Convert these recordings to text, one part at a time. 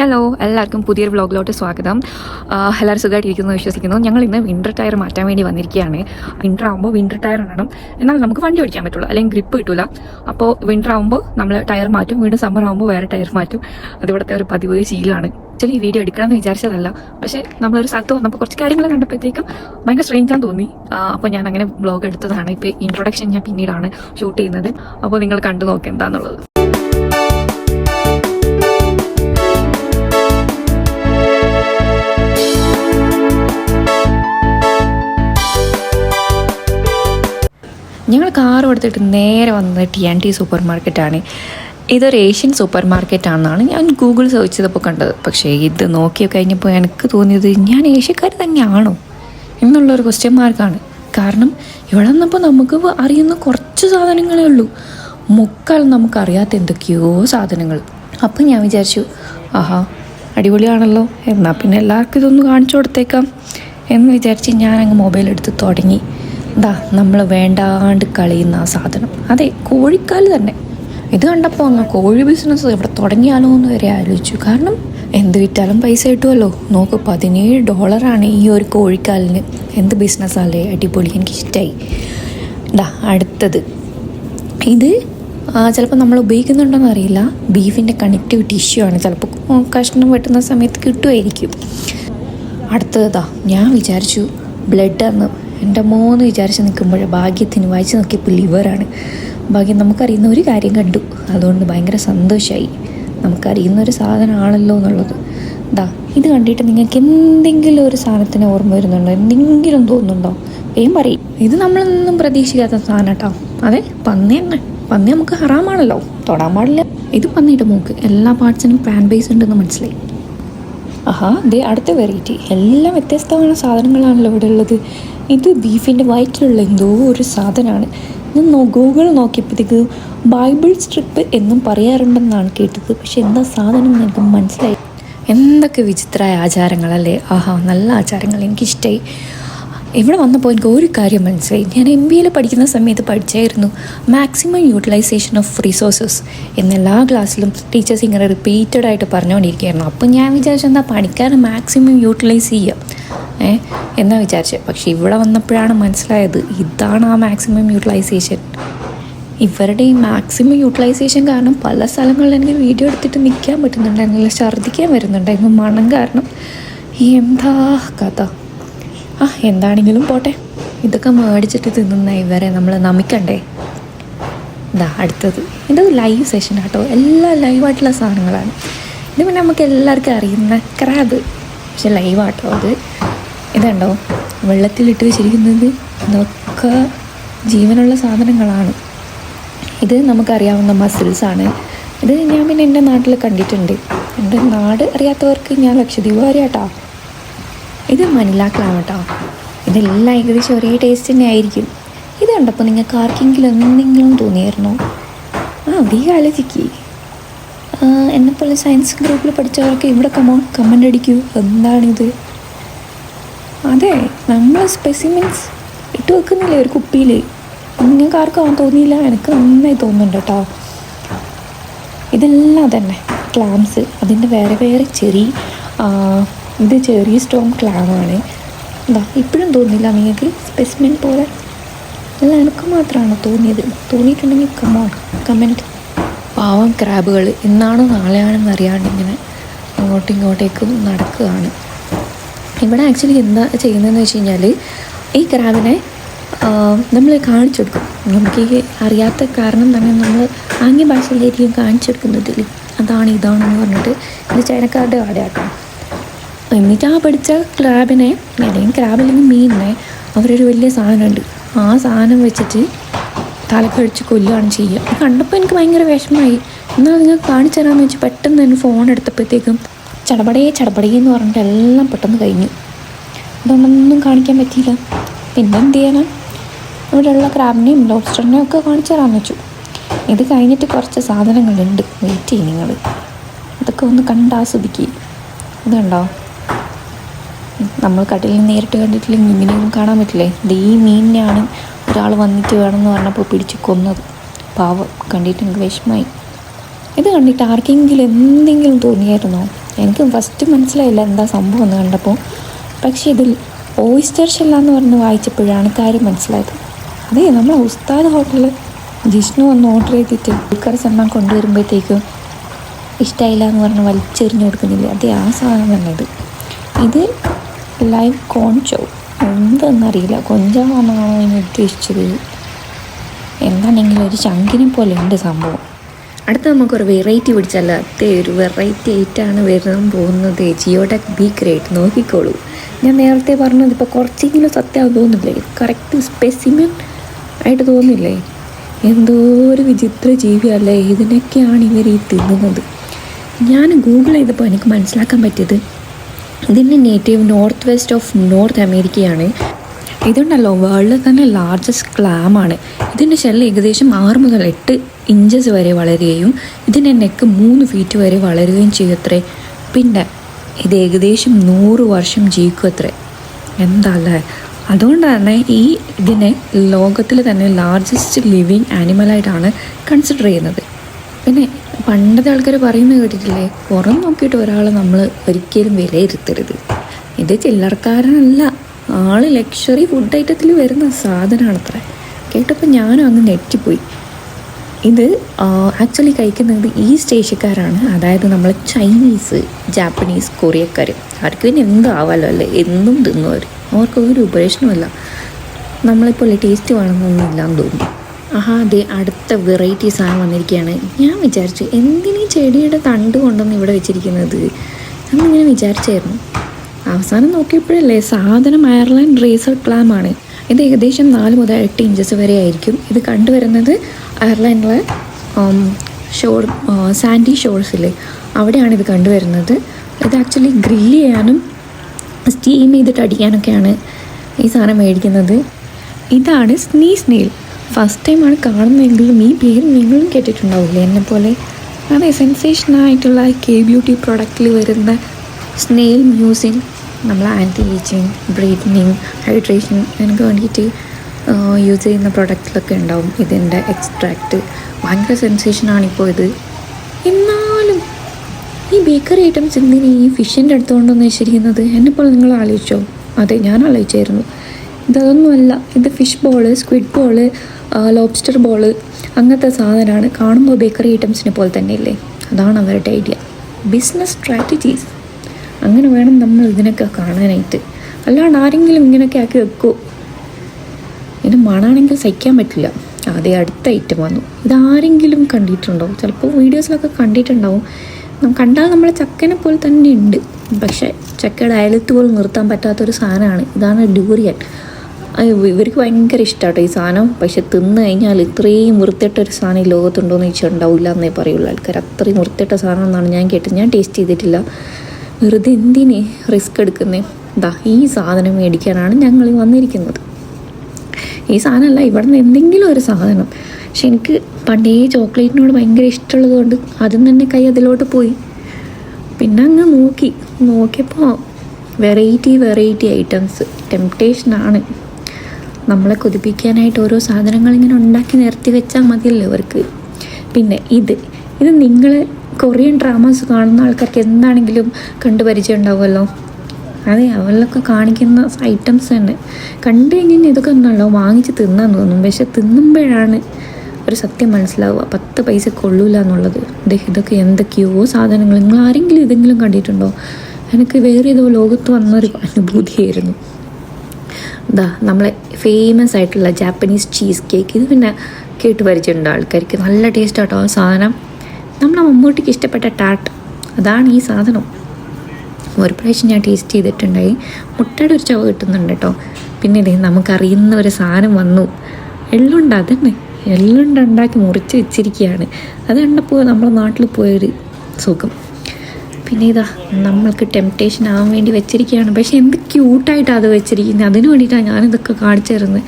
Hello എല്ലാവർക്കും പുതിയൊരു വ്ളോഗിലോട്ട് സ്വാഗതം. എല്ലാവരും സുഖമായിട്ടിരിക്കുന്നു വിശ്വസിക്കുന്നു. ഞങ്ങൾ ഇന്ന് വിന്റർ ടയർ മാറ്റാൻ വേണ്ടി വന്നിരിക്കുകയാണ്. വിന്റർ ആകുമ്പോൾ വിന്റർ ടയർ ഇടണം എന്നാൽ നമുക്ക് വണ്ടി ഓടിക്കാൻ പറ്റുള്ളൂ. അല്ലെങ്കിൽ ഗ്രിപ്പ് കിട്ടില്ല അപ്പോൾ വിന്റർ ആകുമ്പോൾ നമ്മൾ ടയർ മാറ്റും. വീണ്ടും സമ്മർ ആകുമ്പോൾ വേറെ ടയർ മാറ്റും. അതിവിടുത്തെ ഒരു പതിവ് ശീലമാണ്. ആക്ച്വലി ഈ വീഡിയോ എടുക്കണമെന്ന് വിചാരിച്ചതല്ല. പക്ഷേ നമ്മളൊരു സ്ഥലത്ത് വന്നപ്പോൾ കുറച്ച് കാര്യങ്ങൾ കണ്ടപ്പോഴത്തേക്കും ഭയങ്കര സ്ട്രെയിഞ്ചാന്ന് തോന്നി. അപ്പോൾ ഞാൻ അങ്ങനെ ബ്ലോഗ് എടുത്തതാണ്. ഇപ്പോൾ ഇൻട്രൊഡക്ഷൻ ഞാൻ പിന്നീടാണ് ഷൂട്ട് ചെയ്യുന്നത്. അപ്പോൾ നിങ്ങൾ കണ്ടു നോക്കുക എന്താണെന്നുള്ളത് ഞങ്ങൾ കാർ എടുത്തിട്ട് നേരെ വന്നത് ടി ആൻഡ് ടി സൂപ്പർ മാർക്കറ്റാണ് ഇതൊരു ഏഷ്യൻ സൂപ്പർ മാർക്കറ്റ് ആണെന്നാണ് ഞാൻ ഗൂഗിൾ സെർച്ച് ചെയ്തപ്പോൾ കണ്ടത്. പക്ഷേ ഇത് നോക്കി കഴിഞ്ഞപ്പോൾ എനിക്ക് തോന്നിയത് ഞാൻ ഏഷ്യക്കാർ തന്നെയാണോ എന്നുള്ളൊരു ക്വസ്റ്റ്യൻ മാർക്കാണ് കാരണം ഇവിടെ വന്നപ്പോൾ നമുക്ക് അറിയുന്ന കുറച്ച് സാധനങ്ങളേ ഉള്ളൂ. മുക്കാൽ നമുക്കറിയാത്ത എന്തൊക്കെയോ സാധനങ്ങൾ. അപ്പം ഞാൻ വിചാരിച്ചു ആഹാ അടിപൊളിയാണല്ലോ. എന്നാൽ പിന്നെ എല്ലാവർക്കും ഇതൊന്ന് കാണിച്ചു കൊടുത്തേക്കാം. എന്ന് വിചാരിച്ച് ഞാൻ അങ്ങ് മൊബൈൽ എടുത്ത് തുടങ്ങി. ദാ നമ്മൾ വേണ്ടാണ്ട് കളയുന്ന ആ സാധനം. അതെ കോഴിക്കാൽ തന്നെ. ഇത് കണ്ടപ്പോൾ ഒന്ന് കോഴി ബിസിനസ് ഇവിടെ തുടങ്ങിയാലോ എന്ന് വരെ ആലോചിച്ചു. കാരണം എന്ത് വിറ്റാലും പൈസ കിട്ടുമല്ലോ നോക്ക് പതിനേഴ് ഡോളറാണ് ഈ ഒരു കോഴിക്കാലിന്. എന്ത് ബിസിനസ്സല്ലേ അടിപൊളി എനിക്ക് ഇഷ്ടമായി ഡാ അടുത്തത്. ഇത് ചിലപ്പോൾ നമ്മൾ ഉപയോഗിക്കുന്നുണ്ടോയെന്ന് അറിയില്ല. ബീഫിന്റെ കണക്റ്റിവിറ്റി ഇഷ്യൂ ആണ്. ചിലപ്പോൾ കഷ്ണം വെട്ടുന്ന സമയത്ത് കിട്ടുമായിരിക്കും അടുത്തതാ ഞാൻ വിചാരിച്ചു ബ്ലഡ് അന്ന് എന്റെ മോന്ന് വിചാരിച്ച് നിൽക്കുമ്പോൾ ഭാഗ്യത്തിന് വായിച്ച് നോക്കിയപ്പോൾ ലിവറാണ്. ഭാഗ്യം നമുക്കറിയുന്ന ഒരു കാര്യം കണ്ടു. അതുകൊണ്ട് ഭയങ്കര സന്തോഷമായി നമുക്കറിയുന്ന ഒരു സാധനമാണല്ലോ എന്നുള്ളത്. ദാ ഇത് കണ്ടിട്ട് നിങ്ങൾക്ക് എന്തെങ്കിലും ഒരു സാധനത്തിന് ഓർമ്മ വരുന്നുണ്ടോ? എന്തെങ്കിലും തോന്നുന്നുണ്ടോ? വേഗം പറയും. ഇത് നമ്മളൊന്നും പ്രതീക്ഷിക്കാത്ത സാധനം കേട്ടോ. അതെ പന്നി തന്നെ. പന്നി നമുക്ക് ഹറാമാണല്ലോ. തൊടാൻ പാടില്ല. ഇത് പന്നിയുടെ മൂക്ക്. എല്ലാ പാർട്സിനും പാൻ ബേസ് ഉണ്ടെന്ന് മനസ്സിലായി. ആഹാ ദേ അടുത്ത വെറൈറ്റി എല്ലാം വ്യത്യസ്തമായ സാധനങ്ങളാണല്ലോ ഇവിടെ ഉള്ളത്. ഇത് ബീഫിന്റെ വയറ്റിലുള്ള എന്തോ ഒരു സാധനമാണ്. ഞാൻ ഗൂഗിൾ നോക്കിയപ്പോഴത്തേക്ക് ബൈബിൾ സ്ട്രിപ്പ് എന്നും പറയാറുണ്ടെന്നാണ് കേട്ടത്. പക്ഷെ എന്താ സാധനം എന്ന് എനിക്ക് മനസ്സിലായി. എന്തൊക്കെ വിചിത്രമായ ആചാരങ്ങളല്ലേ? ആഹാ നല്ല ആചാരങ്ങൾ എനിക്കിഷ്ടമായി ഇവിടെ വന്നപ്പോൾ എനിക്ക് ഒരു കാര്യം മനസ്സിലായി. ഞാൻ എം ബി എയിൽ പഠിക്കുന്ന സമയത്ത് പഠിച്ചായിരുന്നു. മാക്സിമം യൂട്ടിലൈസേഷൻ ഓഫ് റിസോഴ്സസ് എന്ന എല്ലാ ക്ലാസ്സിലും ടീച്ചേഴ്സ് ഇങ്ങനെ റിപ്പീറ്റഡ് ആയിട്ട് പറഞ്ഞുകൊണ്ടിരിക്കുകയായിരുന്നു. അപ്പം ഞാൻ വിചാരിച്ചു എന്താ മാക്സിമം യൂട്ടിലൈസ് ചെയ്യുക? എന്നാ വിചാരിച്ചത് പക്ഷേ ഇവിടെ വന്നപ്പോഴാണ് മനസ്സിലായത് ഇതാണ് ആ മാക്സിമം യൂട്ടിലൈസേഷൻ ഇവരുടെ ഈ മാക്സിമം യൂട്ടിലൈസേഷൻ കാരണം പല സ്ഥലങ്ങളിൽ എനിക്ക് വീഡിയോ എടുത്തിട്ട് നിൽക്കാൻ പറ്റുന്നുണ്ടായിരുന്നില്ല ഛർദ്ദിക്കാൻ വരുന്നുണ്ടായിരുന്നു മണം കാരണം. എന്താ കഥ? ആ എന്താണെങ്കിലും പോട്ടെ. ഇതൊക്കെ മേടിച്ചിട്ട് തിന്നുന്ന ഇവരെ നമ്മൾ നമിക്കണ്ടേ? ഇതാ അടുത്തത്. ഇത് ലൈവ് സെഷൻ കേട്ടോ എല്ലാം ലൈവായിട്ടുള്ള സാധനങ്ങളാണ്. ഇത് പിന്നെ നമുക്ക് എല്ലാവർക്കും അറിയുന്ന ക്രാബ് പക്ഷെ ലൈവാട്ടോ അത്. ഇതുണ്ടോ? വെള്ളത്തിലിട്ട് വെച്ചിരിക്കുന്നത് ഇതൊക്കെ ജീവനുള്ള സാധനങ്ങളാണ്. ഇത് നമുക്കറിയാവുന്ന മസിൽസാണ് ഇത് ഞാൻ പിന്നെ എന്റെ നാട്ടിൽ കണ്ടിട്ടുണ്ട്. എന്റെ നാട് അറിയാത്തവർക്ക് ഞാൻ ലക്ഷദ്വീപ് അറിയാട്ടോ ഇത് മനില ക്ലാം കേട്ടോ ഇതെല്ലാം ഏകദേശം ഒരേ ടേസ്റ്റ് തന്നെ ആയിരിക്കും. ഇത് കണ്ടപ്പോൾ നിങ്ങൾക്ക് ആർക്കെങ്കിലും എന്തെങ്കിലും തോന്നിയായിരുന്നോ? ആ അതീ ആലോചിക്ക്. എന്നെപ്പോലെ സയൻസ് ഗ്രൂപ്പിൽ പഠിച്ചവർക്ക് ഇവിടെ കമോ കമന്റ് അടിക്കൂ. എന്താണിത്? അതെ നമ്മൾ സ്പെസിമെൻസ് ഇട്ട് വെക്കുന്നില്ലേ ഒരു കുപ്പിയിൽ നിങ്ങൾക്ക് ആർക്കും തോന്നിയില്ല. എനിക്ക് നന്നായി തോന്നുന്നുണ്ട് കേട്ടോ. ഇതെല്ലാം തന്നെ ക്ലാംസ് അതിന്റെ വേറെ വേറെ ചെറി ഇത് ചെറിയ സ്റ്റോൺ ക്ലാമാണ് എന്താ ഇപ്പോഴും തോന്നില്ല നിങ്ങൾക്ക് സ്പെസിമെൻ പോലെ. അല്ല എനിക്ക് മാത്രമാണ് തോന്നിയത്? തോന്നിയിട്ടുണ്ടെങ്കിൽ കമോൺ കമന്റ് പാവം ക്രാബുകൾ ഇന്നാണോ നാളെയാണെന്ന് അറിയാണ്ട് ഇങ്ങനെ അങ്ങോട്ടും ഇങ്ങോട്ടേക്കും നടക്കുകയാണ്. ഇവിടെ ആക്ച്വലി എന്താ ചെയ്യുന്നതെന്ന് വെച്ച് കഴിഞ്ഞാൽ ഈ ക്രാബിനെ നമ്മൾ കാണിച്ചു കൊടുക്കും നമുക്ക് ഈ അറിയാത്ത കാരണം തന്നെ നമ്മൾ ആംഗ്യ ഭാഷയിലായിരിക്കും കാണിച്ചു കൊടുക്കുന്നതിൽ അതാണ് ഇതാണെന്ന് പറഞ്ഞിട്ട് ഇത് ചൈനക്കാരുടെ ആടെയാട്ടോ എന്നിട്ട് ആ പഠിച്ച ക്രാബിനെ അല്ലെങ്കിൽ ക്രാബില്ലെങ്കിൽ മീനിനെ അവരൊരു വലിയ സാധനമുണ്ട്. ആ സാധനം വെച്ചിട്ട് തലക്കടിച്ച് കൊല്ലുകയാണ് ചെയ്യുക. കണ്ടപ്പോൾ എനിക്ക് ഭയങ്കര വിഷമമായി. എന്നാൽ നിങ്ങൾ കാണിച്ചു തരാമെന്ന് വെച്ച് പെട്ടെന്ന് തന്നെ ഫോൺ എടുത്തപ്പോഴത്തേക്കും ചടപടേ ചടപടേ എന്ന് പറഞ്ഞിട്ട് എല്ലാം പെട്ടെന്ന് കഴിഞ്ഞു. അതുകൊണ്ടൊന്നും കാണിക്കാൻ പറ്റിയില്ല. പിന്നെ എന്ത് ഇവിടെയുള്ള ക്രാബിനെയും ലോബ്സ്റ്ററിനെയും ഒക്കെ കാണിച്ചു തരാമെന്ന് വെച്ചു. ഇത് കഴിഞ്ഞിട്ട് കുറച്ച് സാധനങ്ങളുണ്ട്. വെയിറ്റ് ചെയ്യും നിങ്ങൾ അതൊക്കെ ഒന്ന് കണ്ടാസ്വദിക്കുക ഇതുണ്ടോ നമ്മൾ കടലിൽ നേരിട്ട് കണ്ടിട്ടില്ലെങ്കിൽ ഇങ്ങനെയൊന്നും കാണാൻ പറ്റില്ലേ? ഇത് ഈ മീനിനെയാണ് ഒരാൾ വന്നിട്ട് വേണമെന്ന് പറഞ്ഞപ്പോൾ പിടിച്ച് കൊന്നത്. പാവം. കണ്ടിട്ട് എനിക്ക് വിഷമമായി. ഇത് കണ്ടിട്ട് ആർക്കെങ്കിലും എന്തെങ്കിലും തോന്നിയായിരുന്നോ? എനിക്ക് ഫസ്റ്റ് മനസ്സിലായില്ല എന്താ സംഭവം എന്ന് കണ്ടപ്പോൾ. പക്ഷേ ഇതിൽ ഓയിസ്റ്റർ ഷെല്ല എന്ന് പറഞ്ഞ് വായിച്ചപ്പോഴാണ് കാര്യം മനസ്സിലായത്. അതെ നമ്മൾ ഉസ്താദ് ഹോട്ടലിൽ ജിഷ്ണു ഒന്ന് ഓർഡർ ചെയ്തിട്ട് ഉൾക്കറി സമ്മാൻ കൊണ്ടുവരുമ്പോഴത്തേക്കും ഇഷ്ടമായില്ല എന്ന് പറഞ്ഞ് വലിച്ചെറിഞ്ഞു കൊടുക്കുന്നില്ല? അതെ ആ സാധനം തന്നെ ഇത്. ഇത് ലൈവ് കോൺചോ എന്തെന്നറിയില്ല കൊഞ്ചാണെന്നാണോ അതിന് ഉദ്ദേശിച്ചത്. എന്താണെങ്കിലും ഒരു ചങ്കിനെ പോലെ ഉണ്ട് സംഭവം. അടുത്ത നമുക്കൊരു വെറൈറ്റി പിടിച്ചല്ല അതേ ഒരു വെറൈറ്റി ആയിട്ടാണ് വരാൻ പോകുന്നത്. ജിയോടെക് ബി ഗ്രേറ്റ് നോക്കിക്കോളൂ. ഞാൻ നേരത്തെ പറഞ്ഞത് ഇപ്പോൾ കുറച്ചെങ്കിലും സത്യമാകും തോന്നില്ലേ കറക്റ്റ് സ്പെസിമെൻ ആയിട്ട് തോന്നില്ലേ എന്തോ ഒരു വിചിത്ര ജീവിയല്ലേ? ഇതിനൊക്കെയാണ് ഇവർ ഈ തിന്നുന്നത്. ഞാൻ ഗൂഗിൾ ചെയ്തപ്പോൾ എനിക്ക് മനസ്സിലാക്കാൻ പറ്റിയത് ഇതിന്റെ native north west of north അമേരിക്കയാണ് ഇതുണ്ടല്ലോ വേൾഡിൽ തന്നെ ലാർജസ്റ്റ് ക്ലാമാണ് ഇതിന്റെ ഷെല്ല് ഏകദേശം ആറ് മുതൽ എട്ട് ഇഞ്ചസ് വരെ വളരുകയും ഇതിന്റെ നെക്ക് മൂന്ന് ഫീറ്റ് വരെ വളരുകയും ചെയ്യത്രേ പിന്നെ ഇത് ഏകദേശം നൂറ് വർഷം ജീവിക്കും അത്രേ. എന്താ അല്ലേ അതുകൊണ്ട് തന്നെ ഈ ഇതിനെ ലോകത്തിൽ തന്നെ ലാർജസ്റ്റ് ലിവിങ് ആനിമലായിട്ടാണ് കൺസിഡർ ചെയ്യുന്നത്. പിന്നെ പണ്ടത്തെ ആൾക്കാർ പറയുന്നത് കേട്ടിട്ടില്ലേ? പുറം നോക്കിയിട്ട് ഒരാളെ നമ്മൾ ഒരിക്കലും വിലയിരുത്തരുത്. ഇത് ചില്ലറക്കാരനല്ല. ആൾ ലക്ഷറി ഫുഡ് ഐറ്റത്തിൽ വരുന്ന സാധനമാണ് അത്ര കേട്ടപ്പോൾ ഞാനും അങ്ങ് നെറ്റിപ്പോയി ഇത് ആക്ച്വലി കഴിക്കുന്നത് ഈസ്റ്റ് ഏഷ്യക്കാരാണ് അതായത് നമ്മൾ ചൈനീസ് ജാപ്പനീസ് കൊറിയക്കാർ അവർക്ക് പിന്നെ എന്താവാലോ അല്ലേ? എന്നും തിന്നവർ അവർക്ക് ഒരു ഉപേക്ഷണമല്ല നമ്മളിപ്പോൾ ടേസ്റ്റ് വേണമെന്നൊന്നും ഇല്ലാന്ന് തോന്നുന്നു. ആഹാ അതെ അടുത്ത വെറൈറ്റി സാധനം വന്നിരിക്കുകയാണ്. ഞാൻ വിചാരിച്ചു എന്തിനീ ചെടിയുടെ തണ്ട് കൊണ്ടുവന്ന് ഇവിടെ വെച്ചിരിക്കുന്നത്? എന്നിങ്ങനെ വിചാരിച്ചായിരുന്നു. അവസാനം നോക്കിയപ്പോഴല്ലേ സാധനം അയർലൻഡ് റേസർ ക്ലാം ആണ് ഇത് ഏകദേശം നാല് മുതൽ എട്ട് ഇഞ്ചസ് വരെ ആയിരിക്കും. ഇത് കണ്ടുവരുന്നത് അയർലൻഡിലെ ഷോർ സാൻഡി ഷോർസിൽ അവിടെയാണ് ഇത് കണ്ടുവരുന്നത്. ഇത് ആക്ച്വലി ഗ്രില്ല് ചെയ്യാനും സ്റ്റീം ചെയ്തിട്ട് അടിക്കാനൊക്കെയാണ് ഈ സാധനം മേടിക്കുന്നത്. ഇതാണ് സ്നീ സ്നീൽ ഫസ്റ്റ് ടൈമാണ് കാണുന്നതെങ്കിലും ഈ പേര് നിങ്ങളും കേട്ടിട്ടുണ്ടാവില്ലേ? പോലെ അതെ സെൻസേഷനായിട്ടുള്ള കെ ബ്യൂട്ടി പ്രൊഡക്റ്റിൽ വരുന്ന സ്നെയിൽ മ്യൂസിങ് നമ്മൾ ആന്റി ഏജിങ് ബ്രീതനിങ് ഹൈഡ്രേഷൻ എനിക്ക് വേണ്ടിയിട്ട് യൂസ് ചെയ്യുന്ന പ്രൊഡക്റ്റിലൊക്കെ ഉണ്ടാവും. ഇതിന്റെ എക്സ്ട്രാക്റ്റ് ഭയങ്കര സെൻസേഷനാണ് ഇപ്പോൾ ഇത്. എന്നാലും ഈ ബേക്കറി ഐറ്റംസ് എന്തിനാ ഈ ഫിഷിന്റെ അടുത്തുകൊണ്ടൊന്ന് വെച്ചിരിക്കുന്നത് എന്നെപ്പോൾ നിങ്ങൾ ആലോചിച്ചോ? അതെ ഞാൻ ആലോചിച്ചായിരുന്നു. ഇതൊന്നുമല്ല ഇത് fish ball squid ball lobster ball അങ്ങനത്തെ സാധനമാണ് കാണുമ്പോൾ ബേക്കറി ഐറ്റംസിനെ പോലെ തന്നെ ഇല്ലേ അതാണ് അവരുടെ ഐഡിയ ബിസിനസ് സ്ട്രാറ്റജീസ് അങ്ങനെ വേണം നമ്മൾ ഇതിനൊക്കെ കാണാനായിട്ട്. അല്ലാണ്ട് ആരെങ്കിലും ഇങ്ങനെയൊക്കെ ആക്കി വെക്കുമോ ഇത് മണാണെങ്കിൽ സഹിക്കാൻ പറ്റില്ല. അതേ അടുത്ത ഐറ്റം വന്നു. ഇതാരെങ്കിലും കണ്ടിട്ടുണ്ടാവും ചിലപ്പോൾ വീഡിയോസിലൊക്കെ കണ്ടിട്ടുണ്ടാവും. കണ്ടാൽ നമ്മളെ ചക്കനെ പോലെ തന്നെ ഉണ്ട്. പക്ഷേ ചക്കയുടെ അയലത്ത് പോലും നിർത്താൻ പറ്റാത്തൊരു സാധനമാണ്. ഇതാണ് ഡ്യൂറിയൻ ഇവർക്ക് ഭയങ്കര ഇഷ്ടമാട്ടോ ഈ സാധനം. പക്ഷെ തിന്ന് കഴിഞ്ഞാൽ ഇത്രയും വൃത്തിയിട്ട ഒരു സാധനം ഈ ലോകത്തുണ്ടോയെന്ന് ചോദിച്ചിട്ടുണ്ടാവില്ല എന്നേ പറയുള്ളൂ ആൾക്കാർ. അത്രയും വൃത്തിയിട്ട സാധനം എന്നാണ് ഞാൻ കേട്ടത്. ഞാൻ ടേസ്റ്റ് ചെയ്തിട്ടില്ല. വെറുതെ എന്തിനെ റിസ്ക് എടുക്കുന്നേ? ദാ ഈ സാധനം മേടിക്കാനാണ് ഞങ്ങൾ വന്നിരിക്കുന്നത്. ഈ സാധനമല്ല ഇവിടെ നിന്ന് എന്തെങ്കിലും ഒരു സാധനം. പക്ഷെ എനിക്ക് പണ്ടേ ചോക്ലേറ്റിനോട് ഭയങ്കര ഇഷ്ടമുള്ളത് കൊണ്ട് അതും തന്നെ കൈ അതിലോട്ട് പോയി. പിന്നെ അങ്ങ് നോക്കി. നോക്കിയപ്പോൾ വെറൈറ്റി വെറൈറ്റി ഐറ്റംസ് ടെംപ്റ്റേഷനാണ് നമ്മളെ കൊതിപ്പിക്കാനായിട്ട് ഓരോ സാധനങ്ങൾ ഇങ്ങനെ ഉണ്ടാക്കി നിർത്തി വെച്ചാൽ മതിയല്ലോ അവർക്ക് പിന്നെ ഇത്. ഇത് നിങ്ങൾ കൊറിയൻ ഡ്രാമാസ് കാണുന്ന ആൾക്കാർക്ക് എന്താണെങ്കിലും കണ്ടു പരിചയം ഉണ്ടാവുമല്ലോ. അതെ അവരിലൊക്കെ കാണിക്കുന്ന ഐറ്റംസ് തന്നെ. കണ്ടു കഴിഞ്ഞാൽ ഇതൊക്കെ ഒന്നല്ലോ വാങ്ങിച്ച് തിന്നാൻ തോന്നും. പക്ഷെ തിന്നുമ്പോഴാണ് ഒരു സത്യം മനസ്സിലാവുക. പത്ത് പൈസ കൊള്ളൂല എന്നുള്ളത്. ഇതൊക്കെ എന്തൊക്കെയോ സാധനങ്ങൾ. നിങ്ങൾ ആരെങ്കിലും ഇതെങ്കിലും കണ്ടിട്ടുണ്ടോ? എനിക്ക് വേറെ ഏതോ ലോകത്ത് വന്നൊരു അനുഭൂതിയായിരുന്നു. ഇതാ നമ്മളെ ഫേമസ് ആയിട്ടുള്ള ജാപ്പനീസ് ചീസ് കേക്ക് ഇത് പിന്നെ കേട്ട് പരിചയമുണ്ട് ആൾക്കാർക്ക്. നല്ല ടേസ്റ്റ് ആട്ടോ ആ സാധനം. നമ്മളെ മമ്മൂട്ടിക്ക് ഇഷ്ടപ്പെട്ട ടാർട്ട് അതാണ് ഈ സാധനം. ഒരു പ്രാവശ്യം ഞാൻ ടേസ്റ്റ് ചെയ്തിട്ടുണ്ടായി. മുട്ടയുടെ ഒരു ചവ കിട്ടുന്നുണ്ട് കേട്ടോ പിന്നെ ഇതേ നമുക്കറിയുന്ന ഒരു സാധനം വന്നു. എള്ളുണ്ട് അതന്നെ. എള്ളുണ്ട് ഉണ്ടാക്കി മുറിച്ച് വെച്ചിരിക്കുകയാണ് അത് കണ്ടപ്പോൾ നമ്മുടെ നാട്ടിൽ പോയൊരു സുഖം. പിന്നെ ഇതാ നമ്മൾക്ക് ടെംപ്റ്റേഷൻ ആവാൻ വേണ്ടി വെച്ചിരിക്കുകയാണ് പക്ഷെ എന്ത് ക്യൂട്ടായിട്ടാണ് അത് വെച്ചിരിക്കുന്നത് അതിന് വേണ്ടിയിട്ടാണ് ഞാനിതൊക്കെ കാണിച്ചു തരുന്നത്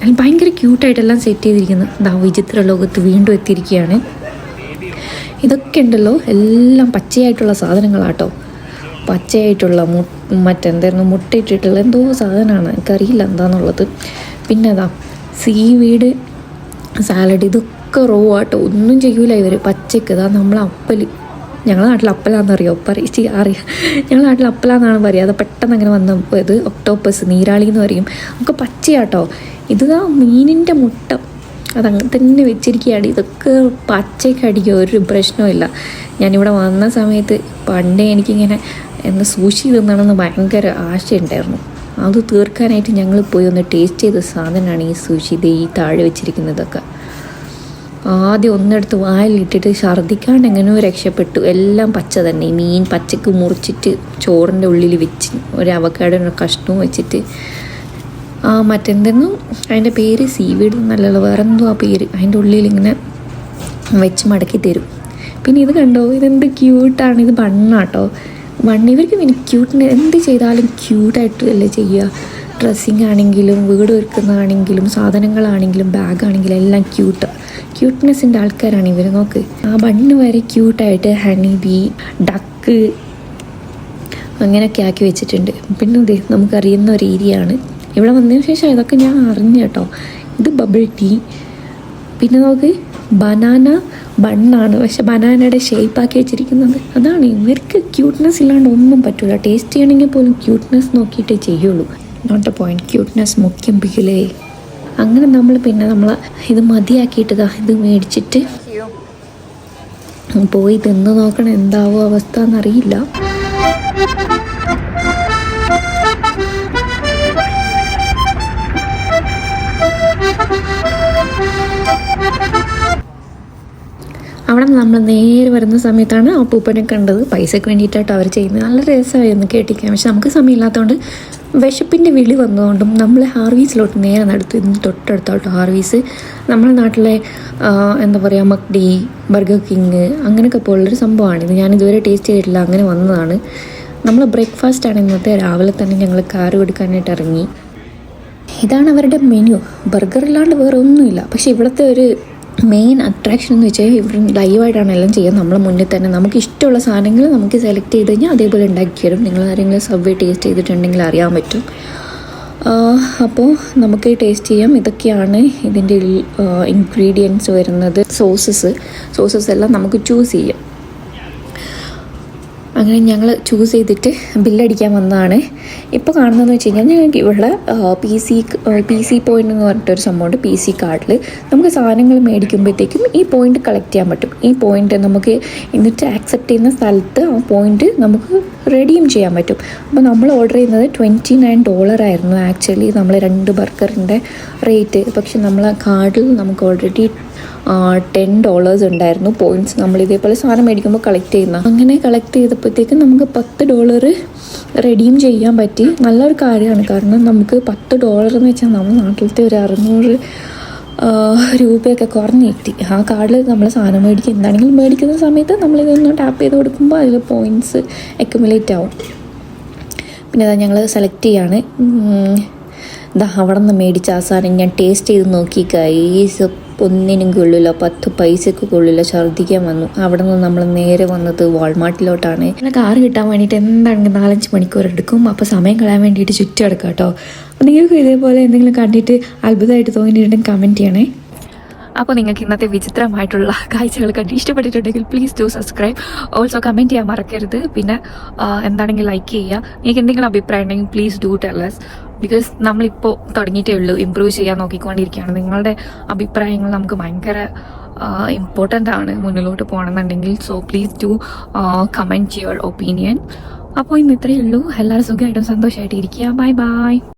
അതിൽ ഭയങ്കര ക്യൂട്ടായിട്ടെല്ലാം സെറ്റ് ചെയ്തിരിക്കുന്നത് ദാ വിചിത്ര ലോകത്ത് വീണ്ടും എത്തിയിരിക്കുകയാണ് ഇതൊക്കെ ഉണ്ടല്ലോ. എല്ലാം പച്ചയായിട്ടുള്ള സാധനങ്ങളാട്ടോ. പച്ചയായിട്ടുള്ള മു മറ്റെന്തായിരുന്നു? മുട്ടയിട്ടിട്ടുള്ള എന്തോ സാധനമാണ്. എനിക്കറിയില്ല എന്താണെന്നുള്ളത് പിന്നെ അതാ സീ വീട് സാലഡ് ഇതൊക്കെ റോ ആട്ടോ. ഒന്നും ചെയ്യൂല ഇവർ പച്ചയ്ക്ക് ഇതാ നമ്മൾ അപ്പൽ ഞങ്ങളുടെ നാട്ടിൽ അപ്പലാന്നറിയോ? പറയിച്ച് അറിയാം. ഞങ്ങളുടെ നാട്ടിൽ അപ്പലാന്നാണ് പറയുക അത് പെട്ടെന്ന് അങ്ങനെ വന്ന ഇത് ഒക്ടോപ്പസ് നീരാളി എന്ന് പറയും. ഒക്കെ പച്ചയാട്ടോ. ഇത് മീനിന്റെ മുട്ട. അതങ്ങനെ തന്നെ വെച്ചിരിക്കുകയാണ്. ഇതൊക്കെ പച്ചയ്ക്കടിക്കുക ഒരു പ്രശ്നമില്ല ഞാനിവിടെ വന്ന സമയത്ത് പണ്ടേ എനിക്കിങ്ങനെ എന്ന് സൂക്ഷി തിന്നണമെന്ന് ഭയങ്കര ആശയുണ്ടായിരുന്നു. അത് തീർക്കാനായിട്ട് ഞങ്ങൾ പോയി ഒന്ന് ടേസ്റ്റ് ചെയ്ത സാധനമാണ് ഈ സൂഷി ഇത് ഈ താഴെ വെച്ചിരിക്കുന്നതൊക്കെ. ആദ്യം ഒന്നെടുത്ത് വായിലിട്ടിട്ട് ഛർദ്ദിക്കാണ്ട് എങ്ങനെയോ രക്ഷപ്പെട്ടു. എല്ലാം പച്ച തന്നെ. മീൻ പച്ചക്ക് മുറിച്ചിട്ട് ചോറിന്റെ ഉള്ളിൽ വെച്ച് ഒരു അവക്കാടൊരു കഷ്ണവും വെച്ചിട്ട് മറ്റെന്തെന്നും അതിന്റെ പേര് സീവീഡ് എന്നല്ലല്ലോ വേറെ എന്തോ ആ പേര്. അതിന്റെ ഉള്ളിൽ ഇങ്ങനെ വെച്ച് മടക്കി തരും. പിന്നെ ഇത് കണ്ടോ? ഇതെന്ത് ക്യൂട്ടാണ് ഇത് ബണ്ണാട്ടോ ബണ്ണ് ഇവർക്ക് പിന്നെ ക്യൂട്ടിന് എന്ത് ചെയ്താലും ക്യൂട്ടായിട്ട് അല്ലേ ചെയ്യുക. ഡ്രസ്സിങ് ആണെങ്കിലും വീട് ഒരുക്കുന്നതാണെങ്കിലും സാധനങ്ങളാണെങ്കിലും ബാഗാണെങ്കിലും എല്ലാം ക്യൂട്ട് ക്യൂട്ട്നെസ്സിന്റെ ആൾക്കാരാണ് ഇവർ നോക്ക്. ആ ബണ്ണ് വരെ ക്യൂട്ടായിട്ട് ഹണി ബി ഡക്ക് അങ്ങനെയൊക്കെ ആക്കി വെച്ചിട്ടുണ്ട്. പിന്നെ നമുക്കറിയുന്ന ഒരു ഏരിയയാണ് ഇവിടെ വന്നതിന് ശേഷം ഇതൊക്കെ ഞാൻ അറിഞ്ഞു കേട്ടോ. ഇത് ബബിൾ ടീ പിന്നെ നമുക്ക് ബനാന ബണ്ണാണ് പക്ഷെ ബനാനയുടെ ഷേപ്പാക്കി വെച്ചിരിക്കുന്നത്. അതാണ്. ഇവർക്ക് ക്യൂട്ട്നെസ് ഇല്ലാണ്ട് ഒന്നും പറ്റില്ല ടേസ്റ്റ് ചെയ്യണമെങ്കിൽ പോലും ക്യൂട്ട്നെസ് നോക്കിയിട്ടേ ചെയ്യുള്ളൂ. നോട്ട് എ പോയിന്റ് ക്യൂട്ട്നെസ് മുഖ്യം പിക്കിലേ അങ്ങനെ നമ്മൾ പിന്നെ നമ്മൾ ഇത് മതിയാക്കിയിട്ട് ഇത് മേടിച്ചിട്ട് പോയി തിന്ന് നോക്കണം എന്താവോ അവസ്ഥ എന്നറിയില്ല. അവിടെ നമ്മൾ നേരെ വരുന്ന സമയത്താണ് ആ പൂപ്പനെ കണ്ടത്. പൈസയ്ക്ക് വേണ്ടിയിട്ടാട്ടോ അവർ ചെയ്യുന്നത്. നല്ല രസമായിരുന്നു കേട്ടിരിക്കാൻ പക്ഷെ നമുക്ക് സമയമില്ലാത്തതുകൊണ്ട് വിശപ്പിന്റെ വിളി വന്നതുകൊണ്ടും നമ്മൾ ഹാർവീസിലോട്ട് നേരെ നടത്തി തൊട്ടടുത്തോട്ട് ഹാർവീസ്. നമ്മുടെ നാട്ടിലെ എന്താ പറയുക മക്ഡി ബർഗർ കിങ് അങ്ങനെയൊക്കെ പോലുള്ളൊരു സംഭവമാണ് ഇത് ഞാൻ ഇതുവരെ ടേസ്റ്റ് ചെയ്തിട്ടില്ല. അങ്ങനെ വന്നതാണ്. നമ്മൾ ബ്രേക്ക്ഫാസ്റ്റാണ് ഇന്നത്തെ. രാവിലെ തന്നെ ഞങ്ങൾ കാർ എടുക്കാനായിട്ട് ഇറങ്ങി. ഇതാണ് അവരുടെ മെനു. ബർഗർ ഇല്ലാണ്ട് വേറെ ഒന്നുമില്ല പക്ഷേ ഇവിടുത്തെ ഒരു മെയിൻ അട്രാക്ഷൻ എന്ന് വെച്ചാൽ ഇവിടെ ലൈവായിട്ടാണ് എല്ലാം ചെയ്യുക നമ്മളെ മുന്നിൽ തന്നെ നമുക്ക് ഇഷ്ടമുള്ള സാധനങ്ങൾ നമുക്ക് സെലക്ട് ചെയ്ത് കഴിഞ്ഞാൽ അതേപോലെ ഉണ്ടാക്കി തരും. നിങ്ങൾ ആരെങ്കിലും സബ്വേ ടേസ്റ്റ് ചെയ്തിട്ടുണ്ടെങ്കിൽ അറിയാൻ പറ്റും. അപ്പോൾ നമുക്ക് ടേസ്റ്റ് ചെയ്യാം. ഇതൊക്കെയാണ് ഇതിന്റെ ഇൻഗ്രീഡിയൻസ് വരുന്നത്. സോസസ് സോസസ് എല്ലാം നമുക്ക് ചൂസ് ചെയ്യാം. അങ്ങനെ ഞങ്ങൾ ചൂസ് ചെയ്തിട്ട് ബില്ലടിക്കാൻ വന്നതാണ്. ഇപ്പോൾ കാണുന്നതെന്ന് വെച്ച് കഴിഞ്ഞാൽ ഞങ്ങൾക്ക് ഇവിടെ P C P C point എന്ന് പറഞ്ഞിട്ടൊരു സംഭവമുണ്ട് പി സി കാർഡിൽ നമുക്ക് സാധനങ്ങൾ മേടിക്കുമ്പോഴത്തേക്കും ഈ പോയിന്റ് കളക്ട് ചെയ്യാൻ പറ്റും. ഈ പോയിന്റ് നമുക്ക് എന്നിട്ട് ആക്സെപ്റ്റ് ചെയ്യുന്ന സ്ഥലത്ത് ആ പോയിന്റ് നമുക്ക് റെഡീം ചെയ്യാൻ പറ്റും. അപ്പോൾ നമ്മൾ ഓർഡർ ചെയ്യുന്നത് ട്വന്റി നയൻ ഡോളർ ആയിരുന്നു. ആക്ച്വലി നമ്മൾ രണ്ട് ബർഗറിന്റെ റേറ്റ് പക്ഷെ നമ്മൾ കാർഡിൽ നമുക്ക് ഓൾറെഡി ടെൻ ഡോളേഴ്സ് ഉണ്ടായിരുന്നു പോയിന്റ്സ് നമ്മൾ ഇതേപോലെ സാധനം മേടിക്കുമ്പോൾ കളക്ട് ചെയ്യുന്ന. അങ്ങനെ കളക്ട് ചെയ്തപ്പോഴത്തേക്കും നമുക്ക് പത്ത് ഡോളർ റെഡീം ചെയ്യാൻ പറ്റി. നല്ലൊരു കാര്യമാണ്. കാരണം നമുക്ക് പത്ത് ഡോളർ എന്ന് വെച്ചാൽ നമ്മുടെ നാട്ടിലത്തെ ഒരു അറുന്നൂറ് രൂപയൊക്കെ കുറഞ്ഞ് കിട്ടി. ആ കാർഡിൽ നമ്മൾ സാധനം മേടിക്കുക എന്താണെങ്കിലും മേടിക്കുന്ന സമയത്ത് നമ്മളിതൊന്ന് ടാപ്പ് ചെയ്ത് കൊടുക്കുമ്പോൾ അതിൽ പോയിന്റ്സ് അക്യുമുലേറ്റ് ആവും. പിന്നെ അതാ ഞങ്ങൾ സെലക്ട് ചെയ്യാണ്. ഇതാ അവിടെ നിന്ന് മേടിച്ച ആ സാധനം ഞാൻ ടേസ്റ്റ് ചെയ്ത് നോക്കി കൈസ് ഒന്നിനും കൊള്ളില്ല പത്ത് പൈസക്ക് കൊള്ളില്ല ഛർദ്ദിക്കാൻ വന്നു. അവിടെ നിന്ന് നമ്മൾ നേരെ വന്നത് വാൾമാർട്ടിലോട്ടാണ്. പിന്നെ കാർ കിട്ടാൻ വേണ്ടിയിട്ട് എന്താണെങ്കിൽ നാലഞ്ച് മണിക്കൂർ എടുക്കും. അപ്പോൾ സമയം കളയാൻ വേണ്ടിയിട്ട് ചുറ്റും എടുക്കാം കേട്ടോ നിങ്ങൾക്ക് ഇതേപോലെ എന്തെങ്കിലും കണ്ടിട്ട് അത്ഭുതമായിട്ട് തോന്നിയിട്ടുണ്ടെങ്കിൽ കമന്റ് ചെയ്യണേ. അപ്പോൾ നിങ്ങൾക്ക് ഇന്നത്തെ വിചിത്രമായിട്ടുള്ള കാഴ്ചകൾ കണ്ട് ഇഷ്ടപ്പെട്ടിട്ടുണ്ടെങ്കിൽ please do subscribe also comment ചെയ്യാൻ മറക്കരുത്. പിന്നെ എന്താണെങ്കിൽ ലൈക്ക് ചെയ്യുക. നിങ്ങൾക്ക് എന്തെങ്കിലും അഭിപ്രായം ഉണ്ടെങ്കിൽ പ്ലീസ് ഡു ടെല്ലസ് ബിക്കോസ് നമ്മളിപ്പോൾ തുടങ്ങിയിട്ടേ ഉള്ളൂ. ഇമ്പ്രൂവ് ചെയ്യാൻ നോക്കിക്കൊണ്ടിരിക്കുകയാണ്. നിങ്ങളുടെ അഭിപ്രായങ്ങൾ നമുക്ക് ഭയങ്കര ഇമ്പോർട്ടന്റ് ആണ് മുന്നിലോട്ട് പോകണമെന്നുണ്ടെങ്കിൽ. So please do comment your opinion അപ്പോൾ ഇന്ന് ഇത്രയേ ഉള്ളൂ. എല്ലാവരും സുഖമായിട്ടും സന്തോഷമായിട്ട് ഇരിക്കുക ബൈ ബൈ